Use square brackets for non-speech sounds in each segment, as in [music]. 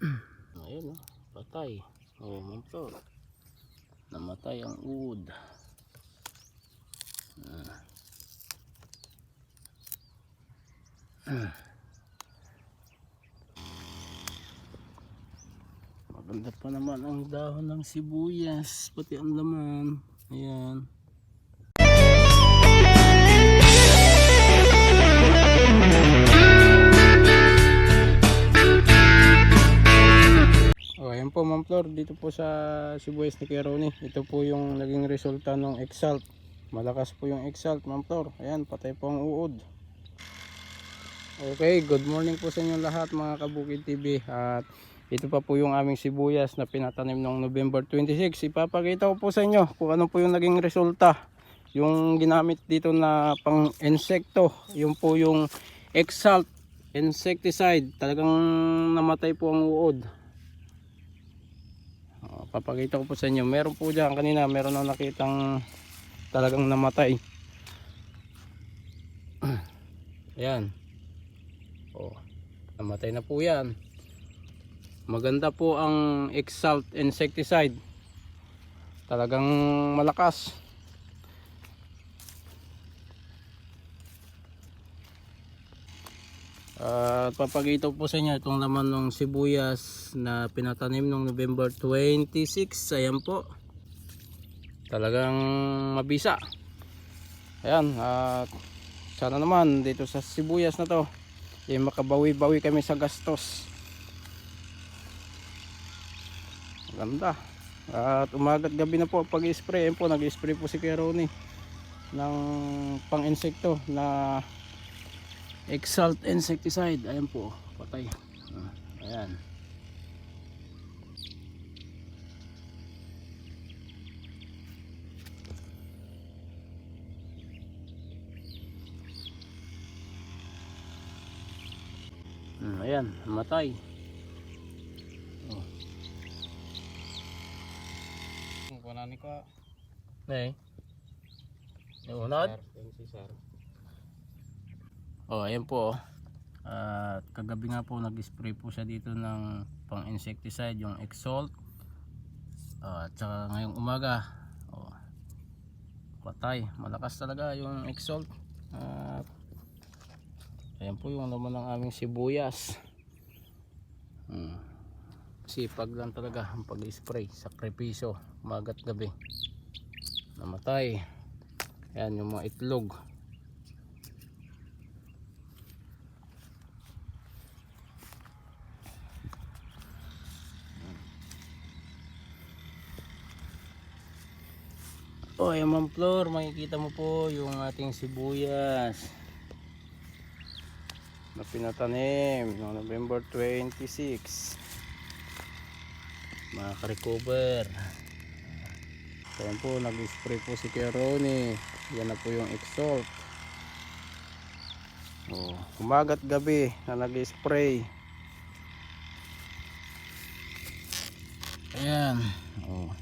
Ayun oh, patay. Oh, mamplo. Namatay ang uod. Ah. Ah. Maganda pa naman ang dahon ng sibuyas, pati ang laman. Ayan. Ma'am Flor, dito po sa sibuyas ni Kuya Ronnie. Ito po yung naging resulta ng Exalt. Malakas po yung Exalt Ma'am Flor. Ayan, patay po ang uod. Okay, good morning po sa inyo lahat mga Kabukid TV. At ito pa po yung aming sibuyas na pinatanim noong November 26. Ipapakita ko po sa inyo kung ano po yung naging resulta. Yung ginamit dito na pang insekto, yung po yung Exalt insecticide. Talagang namatay po ang uod. Papakita ko po sa inyo. Meron po dyan kanina, meron ako nakitang talagang namatay. Ayan. Oh, namatay na po yan. Maganda po ang Exalt insecticide. Talagang malakas. At papakita ko po sa inyo itong laman ng sibuyas na pinatanim noong November 26. Ayan po. Talagang mabisa. Ayan. At sana naman dito sa sibuyas na to eh, makabawi-bawi kami sa gastos. Ganda. At umagat gabi na po pag spray Ayan po, nag-spray po si Kuya Ronnie ng pang-insekto na Exalt insecticide. Ayan po, patay. Ah, Ayan. Hmm, ayan, matay. Oh. Kunani ko. Eh. Unod? Si Sir. Oh, ayan po. oh. At kagabi nga po nag-spray po siya dito ng pang insecticide yung Exalt. Ah, at saka ngayong umaga, oh, patay. Malakas talaga yung Exalt. At ayan po yung naman ng aming sibuyas. Hmm. Sipag lang talaga ang pag-spray. Sakripisyo, umaga at gabi. Namatay. Ayan yung mga itlog. Oh, ayan ma'am Flor, makikita mo po yung ating sibuyas na pinatanim noong November 26 makaka-recover ayan po, nag-spray po si Kuya Ronnie. Yan na po yung Exalt. Oh, umagat gabi na nag-spray. Ayan. Oh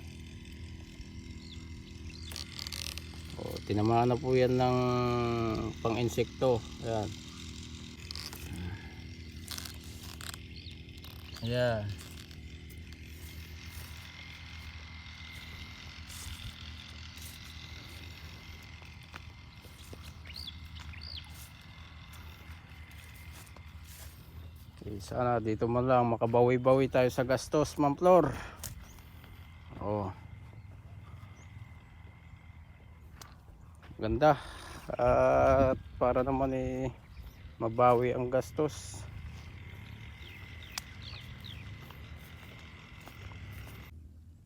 tinamaan na po yan ng pang-insekto. Ayan. Ayan. Okay, sana dito man lang makabawi-bawi tayo sa gastos, Ma'am Flor. Oh. Ganda. At para naman eh mabawi ang gastos.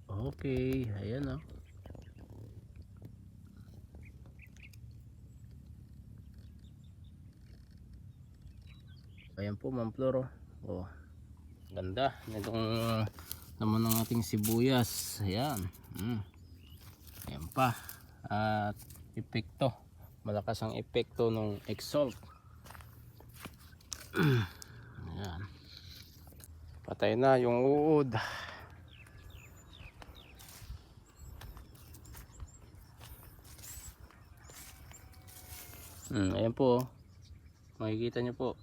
Okay ayan oh. ayan po ma'am Floro oh, ganda. Nitong naman ng ating sibuyas. Ayan. Mm. ayan pa. At epekto malakas ang epekto ng exalt [clears throat] ayan patay na yung uod hmm, ayan po oh. makikita nyo po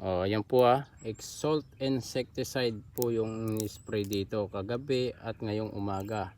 Oh, ayan po ah. Exalt insecticide po yung spray dito kagabi at ngayong umaga.